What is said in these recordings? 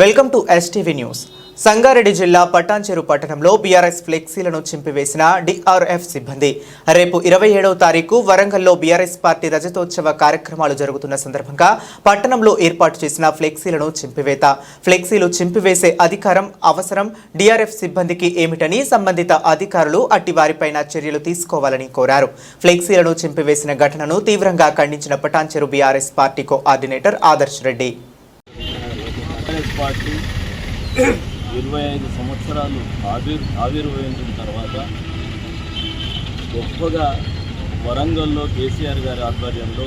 Welcome to STV news Sangareddy జిల్లా పటాన్చెరు పట్టణంలో BRS ఫ్లెక్సీలను చింపివేసిన DRF సిబ్బంది. రేపు ఇరవై ఏడవ తారీఖు వరంగల్లో బీఆర్ఎస్ పార్టీ రజతోత్సవ కార్యక్రమాలు జరుగుతున్న సందర్భంగా పట్టణంలో ఏర్పాటు చేసిన ఫ్లెక్సీలను చింపివేత. ఫ్లెక్సీలు చింపివేసే అధికారం అవసరం డిఆర్ఎఫ్ సిబ్బందికి ఏమిటని సంబంధిత అధికారులు అట్టి వారిపైన చర్యలు తీసుకోవాలని కోరారు. ఫ్లెక్సీలను చింపివేసిన ఘటనను తీవ్రంగా ఖండించిన Patancheru BRS party coordinator Adarsh Reddy. Party ఇరవై ఐదు సంవత్సరాలు ఆవిర్ ఆవిర్భవించిన తర్వాత గొప్పగా వరంగల్లో కేసీఆర్ గారి ఆధ్వర్యంలో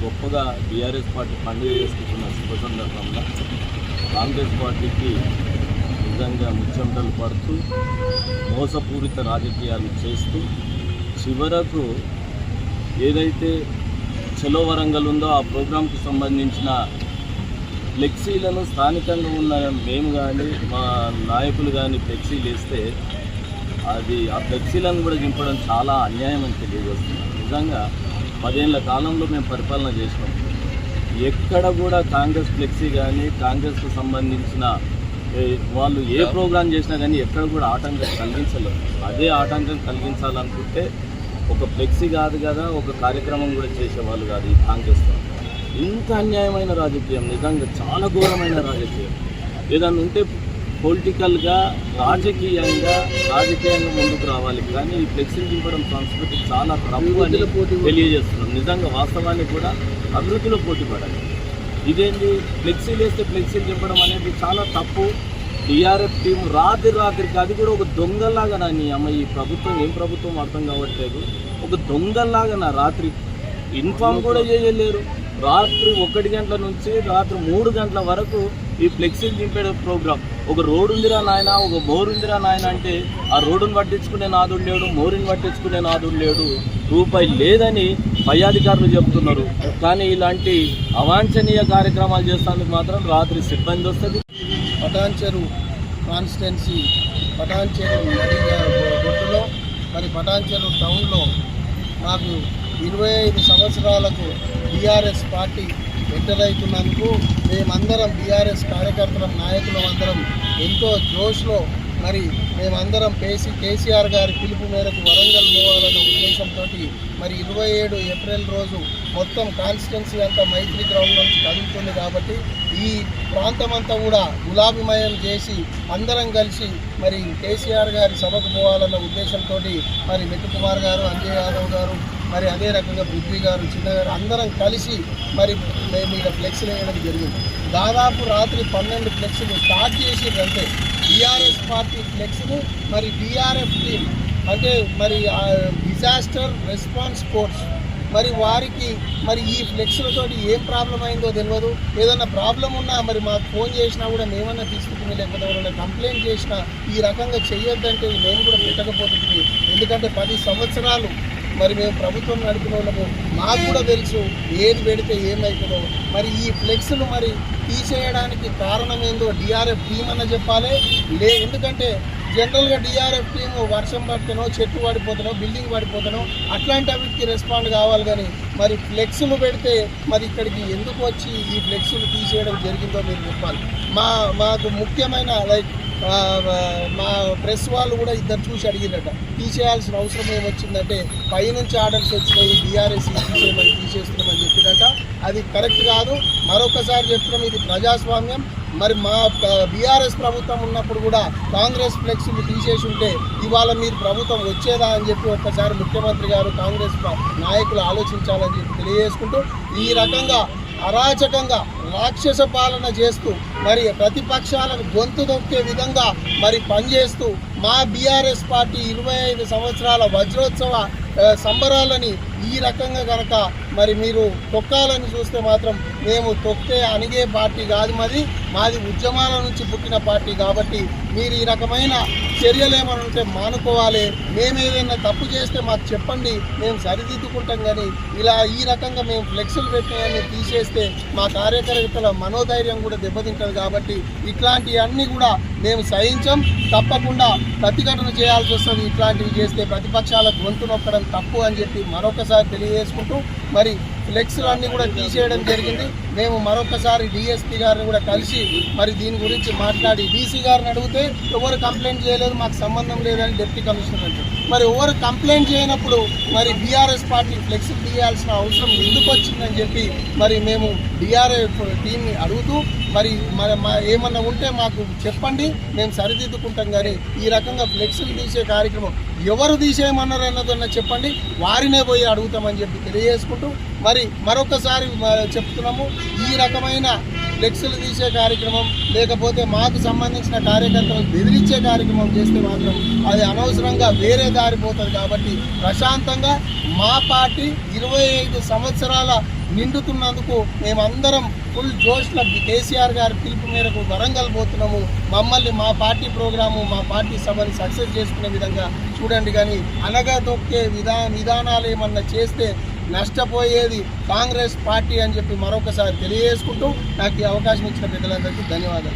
గొప్పగా బీఆర్ఎస్ పార్టీ పండుగ చేసుకుంటున్న శుభ సందర్భంగా కాంగ్రెస్ పార్టీకి నిజంగా ముచ్చంటలు పడుతూ మోసపూరిత రాజకీయాలు చేస్తూ చివరకు ఏదైతే చలో వరంగల్ ఉందో ఆ ప్రోగ్రాంకి సంబంధించిన ఫ్లెక్సీలను స్థానికంగా ఉన్న మేము కానీ మా నాయకులు కానీ ఫ్లెక్సీలు వేస్తే అది ఆ ఫ్లెక్సీలను కూడా దింపడం చాలా అన్యాయం అని తెలియజేస్తున్నాం నిజంగా పదేళ్ళ కాలంలో మేము పరిపాలన చేసినాం. ఎక్కడ కూడా కాంగ్రెస్ ఫ్లెక్సీ కానీ కాంగ్రెస్కు సంబంధించిన వాళ్ళు ఏ ప్రోగ్రాం చేసినా కానీ ఎక్కడ కూడా ఆటంకం కలిగించలేదు. అదే ఆటంకం కలిగించాలనుకుంటే ఒక ఫ్లెక్సీ కాదు కదా ఒక కార్యక్రమం కూడా చేసేవాళ్ళు కాదు ఈ కాంగ్రెస్ వాళ్ళు. ఇంత అన్యాయమైన రాజకీయం నిజంగా చాలా ఘోరమైన రాజకీయం. ఏదన్నా ఉంటే పొలిటికల్గా రాజకీయంగా రాజకీయంగా ముందుకు రావాలి. కానీ ఈ ఫ్లెక్సీలు దింపడం సంస్కృతి చాలా తప్పు అని తెలియజేస్తున్నాం. నిజంగా వాస్తవాన్ని కూడా అభివృద్ధిలో పోటీ పడాలి. ఇదేంటి? ఫ్లెక్సీలు వేస్తే ఫ్లెక్సీలు దింపడం అనేది చాలా తప్పు. టీఆర్ఎఫ్ టీం రాత్రి రాత్రికి అది కూడా ఒక దొంగలాగా నా నీ అమ్మ ఈ ప్రభుత్వం ఏం ప్రభుత్వం అర్థం కావట్లేదు. ఒక దొంగలాగా నా రాత్రి ఇన్ఫామ్ కూడా చేయలేరు. రాత్రి ఒకటి గంటల నుంచి రాత్రి మూడు గంటల వరకు ఈ ఫ్లెక్సీలు దింపే ప్రోగ్రామ్ ఒక రోడ్డు ఉందిరా నాయన ఒక మోరు ఉందిరా నాయన అంటే ఆ రోడ్డును పట్టించుకునే నాదుడు లేడు మోరుని పట్టించుకునే నాదుడు లేడు. రూపాయి లేదని పై అధికారులు చెప్తున్నారు. కానీ ఇలాంటి అవాంఛనీయ కార్యక్రమాలు చేస్తానికి మాత్రం రాత్రి సిబ్బంది వస్తుంది. పటాన్చెరు కాన్స్టిట్యున్సీ పటాన్చెరు నది మరి పటాన్చెరు టౌన్లో నాకు ఇరవై ఐదు సంవత్సరాలకు బీఆర్ఎస్ పార్టీ ఎంటర్ అవుతున్నందుకు మేమందరం బీఆర్ఎస్ కార్యకర్తలం నాయకులం అందరం ఎంతో జోష్లో మరి మేమందరం పేసి కేసీఆర్ గారి పిలుపు మేరకు వరంగల్ పోవాలనే ఉద్దేశంతో మరి ఇరవై ఏడు ఏప్రిల్ రోజు మొత్తం కాన్స్టిట్యున్సీ అంతా మైత్రి గ్రౌండ్ నుంచి కదులుతుంది కాబట్టి ఈ ప్రాంతం అంతా కూడా గులాబీమయం చేసి అందరం కలిసి మరి కేసీఆర్ గారి సభకు పోవాలన్న ఉద్దేశంతో మరి మెట్టు కుమార్ గారు అంజయ్ యాదవ్ గారు మరి అదే రకంగా పృథ్వీ గారు చిన్న గారు అందరం కలిసి మరి మేము ఇక్కడ ఫ్లెక్స్లు వేయడం జరిగింది. దాదాపు రాత్రి పన్నెండు ఫ్లెక్స్లు స్టార్ట్ చేసిందంటే బీఆర్ఎస్ పార్టీ ఫ్లెక్స్ను మరి బీఆర్ఎఫ్ టీమ్ అంటే మరి డిజాస్టర్ రెస్పాన్స్ ఫోర్స్ మరి వారికి మరి ఈ ఫ్లెక్స్లతోటి ఏం ప్రాబ్లం అయిందో తెలియదు ఏదైనా ప్రాబ్లం ఉన్నా మరి మాకు ఫోన్ చేసినా కూడా మేమన్నా తీసుకుని లేకపోతే ఎవరైనా కంప్లైంట్ చేసినా ఈ రకంగా చేయొద్దంటే మేము కూడా పెట్టకపోతుంది ఎందుకంటే పది సంవత్సరాలు మరి మేము ప్రభుత్వం నడిపిన వాళ్ళము మాకు కూడా తెలుసు ఏది పెడితే ఏమవుతుందో మరి ఈ ఫ్లెక్స్లు మరి తీసేయడానికి కారణం ఏందో డిఆర్ఎఫ్ టీం అన్న చెప్పాలి. లే ఎందుకంటే జనరల్గా డిఆర్ఎఫ్ టీం వర్షం పడితేనో చెట్టు పడిపోతానో బిల్డింగ్ పడిపోతానో అట్లాంటి అవిటికి రెస్పాండ్ కావాలి కానీ మరి ఫ్లెక్స్లు పెడితే మరి ఇక్కడికి ఎందుకు వచ్చి ఈ ఫ్లెక్స్లు తీసేయడం జరిగిందో మీరు చెప్పాలి. మా మాకు ముఖ్యమైన లైక్ మా ప్రెస్ వాళ్ళు కూడా ఇద్దరు చూసి అడిగిరట తీసేయాల్సిన అవసరం ఏమొచ్చిందంటే పైనుంచి ఆర్డర్స్ వచ్చినాయి బీఆర్ఎస్ తీసేయమని తీసేస్తున్నామని చెప్పినట అది కరెక్ట్ కాదు. మరొకసారి చెప్తున్నాం ఇది ప్రజాస్వామ్యం. మరి మా బీఆర్ఎస్ ప్రభుత్వం ఉన్నప్పుడు కూడా కాంగ్రెస్ ఫ్లెక్స్లు తీసేసి ఉంటే ఇవాళ మీరు ప్రభుత్వం వచ్చేదా అని చెప్పి ఒక్కసారి ముఖ్యమంత్రి గారు కాంగ్రెస్ నాయకులు ఆలోచించాలని చెప్పి తెలియజేసుకుంటూ ఈ రకంగా అరాచకంగా రాక్షస పాలన చేస్తూ మరి ప్రతిపక్షాలను గొంతు దొక్కే విధంగా మరి పనిచేస్తూ మా బీఆర్ఎస్ పార్టీ ఇరవై ఐదు సంవత్సరాల వజ్రోత్సవ సంబరాలని ఈ రకంగా కనుక మరి మీరు తొక్కాలని చూస్తే మాత్రం మేము తొక్కే అణిగే పార్టీ కాదు మాది. మాది ఉద్యమాల నుంచి పుట్టిన పార్టీ కాబట్టి మీరు ఈ రకమైన చర్యలు ఏమైనా ఉంటే మానుకోవాలి. మేము ఏదైనా తప్పు చేస్తే మాకు చెప్పండి మేము సరిదిద్దుకుంటాం కానీ ఇలా ఈ రకంగా మేము ఫ్లెక్సులు పెట్టినవన్నీ తీసేస్తే మా కార్యకర్తల మనోధైర్యం కూడా దెబ్బతింటుంది కాబట్టి ఇట్లాంటివన్నీ కూడా మేము సహించం. తప్పకుండా ప్రతిఘటన చేయాల్సి వస్తుంది. ఇట్లాంటివి చేస్తే ప్రతిపక్షాల గొంతు నొక్కడం తప్పు అని చెప్పి మరొకసారి తెలియజేసుకుంటూ మరి ఫ్లెక్స్లు అన్నీ కూడా తీసేయడం జరిగింది. మేము మరొకసారి డిఎస్పీ గారిని కూడా కలిసి మరి దీని గురించి మాట్లాడి డీసీ గారిని అడిగితే ఎవరు కంప్లైంట్ చేయలేదు మాకు సంబంధం లేదని డిప్యూటీ కమిషనర్ అంటారు. మరి ఎవరు కంప్లైంట్ చేయనప్పుడు మరి బీఆర్ఎస్ పార్టీ ఫ్లెక్స్ తీయాల్సిన అవసరం ఎందుకు వచ్చిందని చెప్పి మరి మేము డిఆర్ఎఫ్ టీంని అడుగుతూ మరి మరి మా ఏమన్నా ఉంటే మాకు చెప్పండి మేము సరిదిద్దుకుంటాం కానీ ఈ రకంగా ఫ్లెక్స్లు తీసే కార్యక్రమం ఎవరు తీసేయమన్నారు అన్నదన్న చెప్పండి వారినే పోయి అడుగుతామని చెప్పి తెలియజేసుకుంటూ మరి మరొకసారి చెప్తున్నాము ఈ రకమైన ఫ్లెక్స్లు తీసే కార్యక్రమం లేకపోతే మాకు సంబంధించిన కార్యకర్తలు బెదిరించే కార్యక్రమం చేస్తే మాత్రం అది అనవసరంగా వేరే దారి పోతుంది కాబట్టి ప్రశాంతంగా మా పార్టీ ఇరవై ఐదు సంవత్సరాల నిండుతున్నందుకు మేమందరం ఫుల్ జోష్ల కేసీఆర్ గారి పిలుపు మేరకు వరంగల్ పోతున్నాము. మమ్మల్ని మా పార్టీ ప్రోగ్రాము మా పార్టీ సభని సక్సెస్ చేసుకునే విధంగా చూడండి కానీ అనగా తొక్కే విధా విధానాలు ఏమన్నా చేస్తే నష్టపోయేది కాంగ్రెస్ పార్టీ అని చెప్పి మరొకసారి తెలియజేసుకుంటూ నాకు ఈ అవకాశం ఇచ్చిన పెద్దలందరికీ ధన్యవాదాలు.